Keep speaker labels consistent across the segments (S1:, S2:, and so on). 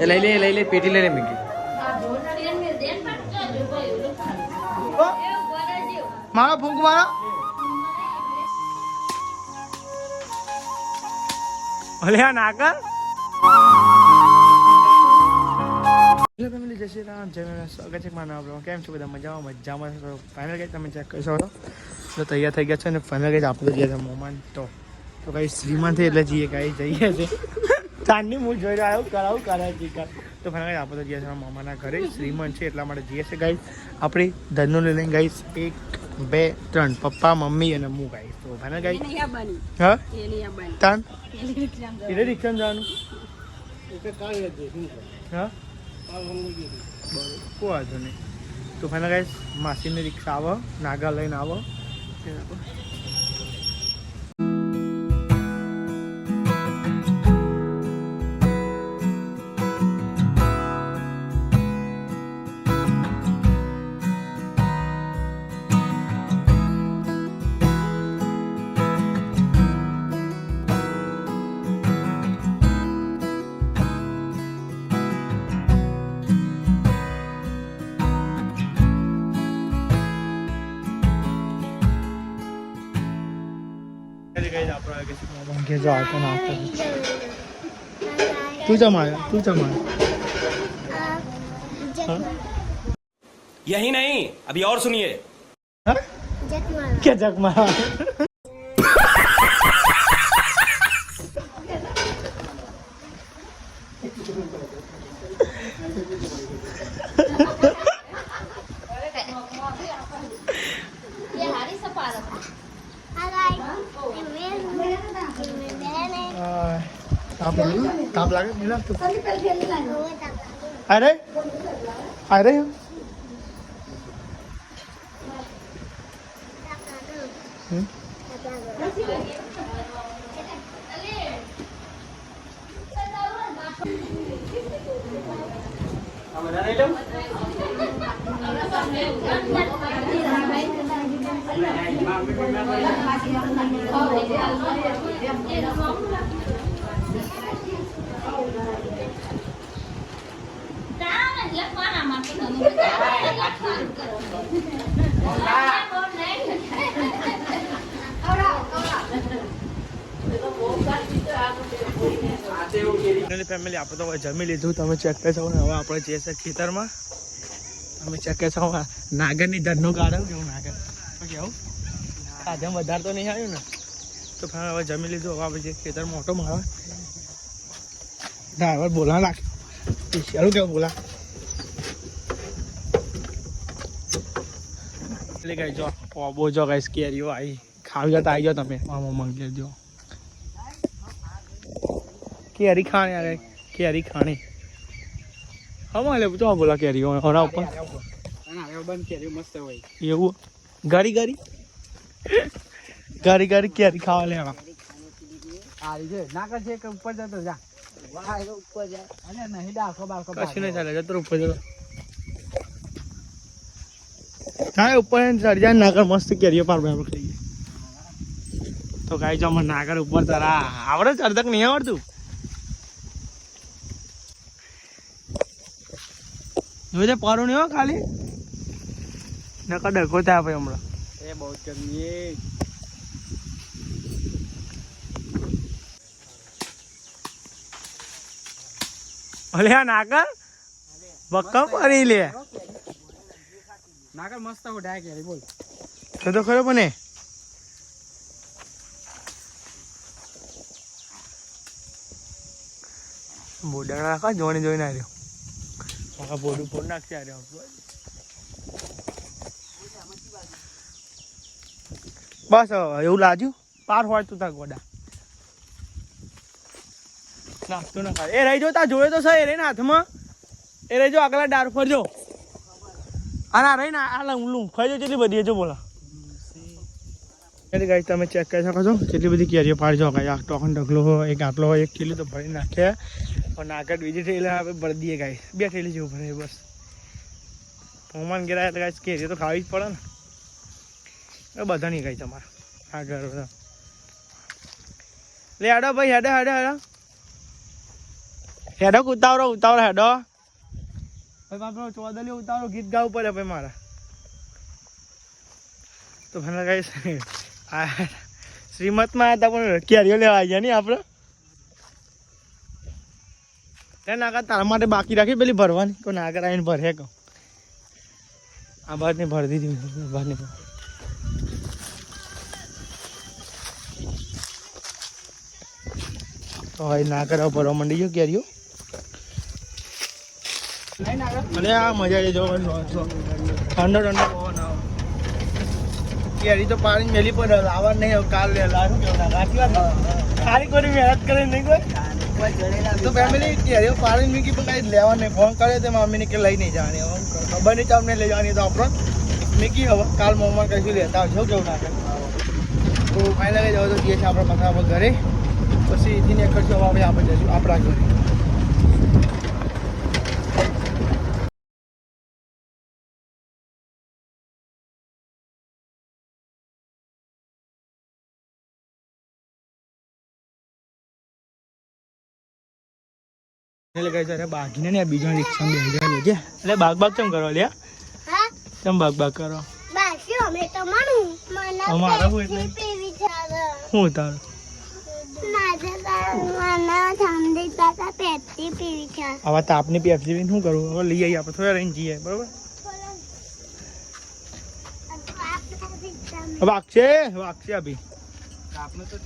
S1: એ લઈ લે લઈ લે પેટી લઈ લે મીઠી
S2: મારો ફૂંક મારો.
S1: અલે આ નાકર હેલો ફેમિલી જય શ્રી રામ. જય મારા સ્વાગત છે મારા આપણો કેમ છો બધા? મજામાં મજામાં છો? ફાઇનલ ગઈ તમે ચેક કરી શકો છો તો તૈયાર થઈ ગયા છે અને ફાઇનલ ગઈ આપણે ગયા છે મોમાન તો તો કઈ શ્રીમાન થઈ એટલે જઈએ કઈ જઈએ છે ચાંદની હું જોઈ રહ્યો કરાવું કરાય ચીકર તો ફાઇનલ આપણે તો જીએસ મામાના ઘરે શ્રીમંત છે એટલા માટે જીએસ ગાઈસ ગાઈ આપણે ધનનો લઈને ગાઈશ એક બે ત્રણ પપ્પા મમ્મી અને હું ગાઈશ તો ફાઇનલ ગાઈ હા? તાન? એટલે રિક્ષા જવાનું હા? કોઈ વાંધો નહીં. તો ફાઇનલ ગાઈસ માસીને રિક્ષા આવો નાગા લઈને આવો. घे zaten artık. तू माया तू माया हाँ?
S3: यही नहीं अभी और सुनिए।
S1: हाँ? क्या जगमा જગમાં તાપ લાગે તાપ લાગે નહીં લાગતું અરે અરે હમ ફેમિલી આપણે તો જમી લીધું. તમે ચેક કરી હવે આપણે જે છે ખેતરમાં. તમે ચેક કરી નાગરની ધરનું કાઢો કેવું કેવું આજે વધારે તો નહીં આવ્યું ને તો ફેમિલી હવે જમી લીધું. હવે આપણે ખેતર મોટો મળે ડ્રાઈવર બોલા નાખ ચાલું કેવું બોલા એટલે કઈ જો ઓબો જો કઈ કેરીઓ આવી ખાવી જતા આવી જાઓ તમે. મામો મંગી જો. કેરી ખાણી આવે કેરી ખાણી હા લે તો બોલા કેરી ઓના ઉપર. બંધ કેરી મસ્ત હોય. એવું? ગાડી ગાડી? ગાડી ગાડી કેરી ખાવા લેવા કશું નહીં ચાલે જતો ઉપર જતો હા ઉપર ચડી જાય નાગર મસ્ત કેરીઓ પાર આપણે ખાઈએ તો કાંઈ જો મને નાગર ઉપર તારા આવડે ચડતક નહીં આવડતું? જોજે પારું નહીં હો ખાલી. નકર ડકો થાય ભાઈ હમણાં.
S2: એ બહુ ગરમી
S1: ભલે આ નાગર? બક્કમ પડી લે.
S2: નાગર મસ્ત ઉઠાય કે બોલ.
S1: તો તો ખરો બને એ. બોડા નાખા જોઈને આવ્યો. બોડું ફોડ નાખશે આવ્યો બસ એવું લાગ્યું. પાર હોય તું તા ગોડા. નાખતો ના ખાય. એ રહી જો તા જોયે તો સર એ રહીને હાથમાં. એ રહી જો, આગલા ડાર પર જો. અને આ રહી ને આ લંગલું ખાઈ જો કેટલી બધી જો બોલા. એટલે ગાઈ તમે ચેક કરી શકો છો, કેટલી બધી કેરીઓ પાડી શકો આ ટોકન ઢગલો હોય, એક આટલો હોય, એક કિલો તો ભરી નાખે. અને આગળ બીજી થેલી આપણે ભરી દઈએ ગાઈ બે થેલી જેવું ભરે બસ. હનુમાન ગેરા એટલે ગાઈ કેરીઓ તો ખાવી જ પડે ને. એ બધા નહીં કઈ તમારે. આગળ બધા. લે હેડો ભાઈ હેડો હેડો હાડો. હેડો ઉતાવળો ઉતાવળો હેડો. ભાઈ બાપરો ચોદલી ઉતાવળો ગીત ગાવું પડે ભાઈ મારા. તો મને કઈ આ શ્રીમતમાં હતા પણ કેરીઓ લેવા ગયા નહીં આપણે. તે નાગા તારા માટે બાકી રાખી પેલી ભરવાની. કોઈ નાગર આવીને ભરે કહું. આ બારની ભરી દીધી આ ભર. હવે ના હવે ભરવા માંડી ગયો કેરીઓ અને આ મજા છે જવાની ઠંડો ઠંડો પવન. કેરી તો પાણી મેલી પડે લાવવા નહીં કાલ લાવું કેવું સાચી સારી કોઈ મહેનત કરે નહીં કોઈ? તો ફેમિલી કેરીઓ પાણી મીકી પણ લેવા નહીં. ફોન કરે તે મમ્મીને કે લઈ નહીં જવાની. ખબર નહીં તમને લઈ જવાની તો આપણો મૂકી હવે, કાલ મમ્મા કશું લેતા આવજો, કેવું ના કરે તો ફાઇનલ જવા તો જઈએ છીએ આપણે પાછા આપણે ઘરે. પછી એથી ને આવે હવે આપણે આપણે ઘરે એટલે કહે છે અરે ને બીજા લેજે એટલે બાગ બાગ કેમ કરો લ્યા?
S4: હા?
S1: કેમ બાગ બાગ કરો
S4: બાકી અમે તો માનું મને
S1: અમારે શું એટલે?
S4: પેપ્સી પીવી છે હવે.
S1: તાપની પેપ્સી પીને શું કરું? હવે લઈ આવીએ આપણે થોડા રહીને જઈએ બરોબર? વાગશે? વાગશે અભી તાપને તો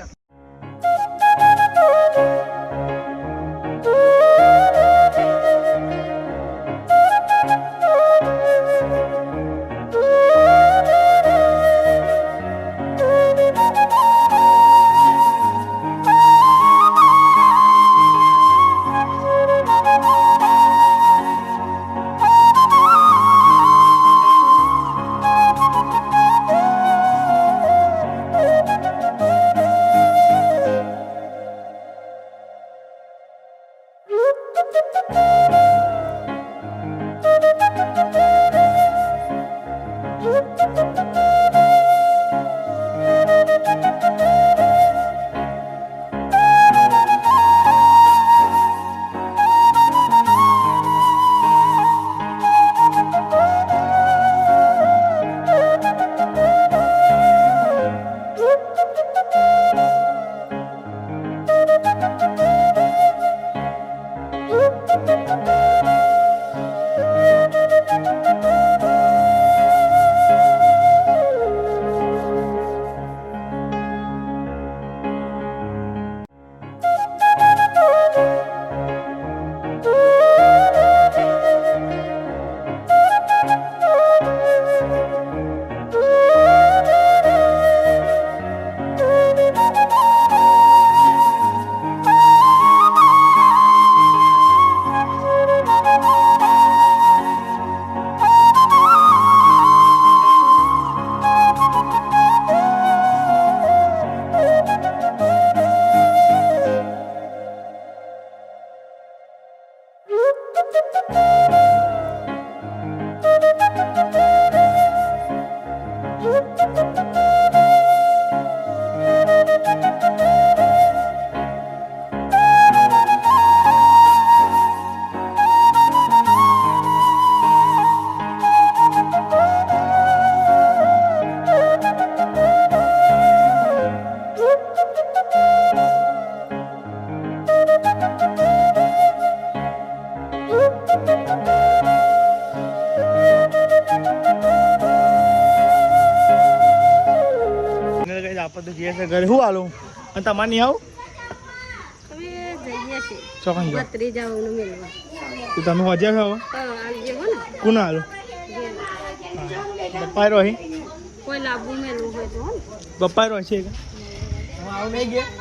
S1: છીએ ઘરે. શું હાલું? અને તમારે નહીં આવું? ચોકન જાઓ તમે હોજે છો કોને હાલું? પપ્પા રોહી? છે આવું નહીં ગયા.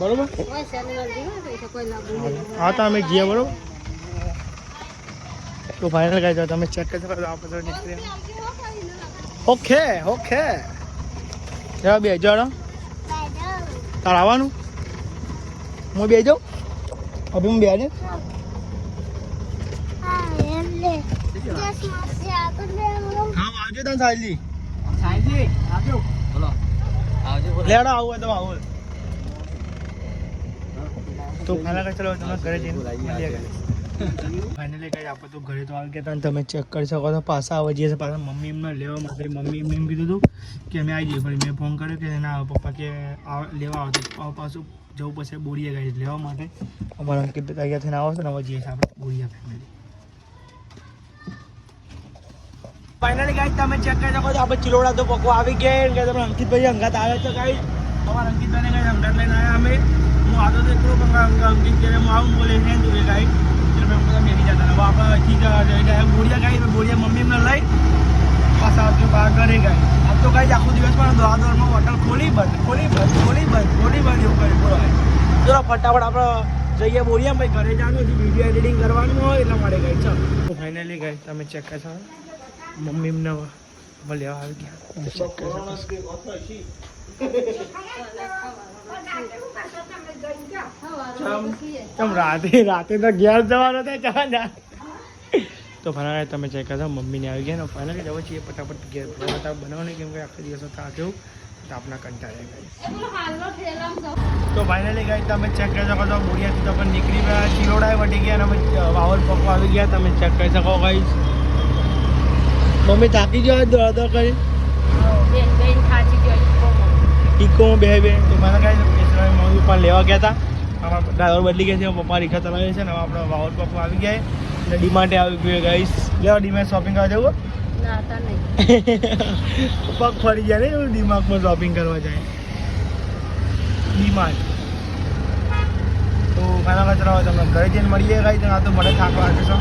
S1: બરોબર? હા તો અમે ગયા બરોબર? તો ફાઇનલ જાઓ તમે ચેક કરી શકો તો આપણે નીકળ્યા. Okay okay. જવા બે જણ તાર આવવાનું? હું બે જાઉં? અભી હું બે આજે
S4: હા એમ લે જસ માસે આગળ લેવું
S1: હા આવજો તમે
S2: આવજો
S1: લેડો આવું તો આવું તો ફાઇનલ ચલો તમે ઘરે જઈને. ફાઇનલી કઈ આપણે તો ઘરે તો આવી ગયા હતા તમે ચેક કરી શકો છો. પાછા આવી જઈએ પાછા મમ્મી એમને લેવા માટે મમ્મી એમ કીધું હતું કે અમે આવી જઈએ. ફરી મેં ફોન કર્યો કે ના, પપ્પા કે લેવા આવતો પાછું જવું પછી બોરીએ ગાડી લેવા માટે. અમારા અંકિત તૈયાર થઈને આવો છો ને, હવે જઈએ આપણે બોરીયા ફેમિલી ફાઇનલી ગાઈ તમે ચેક કરી શકો છો. આપણે ચિલોડા તો પકો આવી ગયા કે તમે અંકિતભાઈ અંગાત આવે છે ગાઈ અમારા અંકિતભાઈને ગાઈસ અંગાત લઈને આવ્યા અમે. હું આતો તો એકલો પણ અંકિત કે હું આવું બોલે છે તું ગાઈસ એટલે બધા મેરી જતા હવે આપણે અહીંથી જઈને બોરિયા ગાઈ બોરિયા મમ્મી લઈ પાછા આપણે બહાર ઘરે ગાઈ આમ તો ગાઈસ આખો દિવસ પણ દોડા દોડમાં હોટલ ખોલી બંધ ખોલી બંધ ખોલી બંધ ખોલી બંધ એવું કરી બોલો. ચલો ફટાફટ આપણે જઈએ બોરિયા ભાઈ ઘરે જવાનું હજી વીડિયો એડિટિંગ કરવાનું હોય એટલા માટે ગઈ ચાલો ફાઇનલી ગઈ તમે ચેક કરશો મમ્મી લેવા આવી ગયા ચેક કરી છો. રાતે રાતે તો ઘેર જવાનો થાય ચા તો ફરાળે તમે ચેક કરતા મમ્મીને આવી ગયા ને ફાઇનલ જવું છીએ, ફટાફટ ઘેર બનાવતા બનાવવાની, કેમ કે આખા દિવસ થાક્યું તો આપણા કંટાળે ગઈ તો ફાઇનલી ગઈ તમે ચેક કરી શકો છો બોરિયાથી તો પણ નીકળી ગયા ચિલોડાએ વટી ગયા અને અમે વાવલ પકો આવી ગયા, તમે ચેક કરી શકો ગઈ મમ્મી થાકી ગયો દોડ દોડ થાકી ઇકોમાં બે બે. તો મને કાંઈ મમ્મી પણ લેવા ગયા હતા અમારા ડ્રાઈવર બદલી ગયા છે પપ્પા રિક્ષા ચલાવે છે ને આપણે વાવર પપ્પા આવી ગયા એટલે ડીમાર્ટે આવી ગયું ગાઈસ લેવા ડીમાર્ટ શોપિંગ કરવા જવું? પગ ફરી જાય ને એવું ડીમાર્ટમાં શોપિંગ કરવા જાય. ડીમાર્ટ તો ખાના કચરા હોય તમને ઘરે જઈને મળીએ ગાઈ આ તો મને થાક લાગે છે.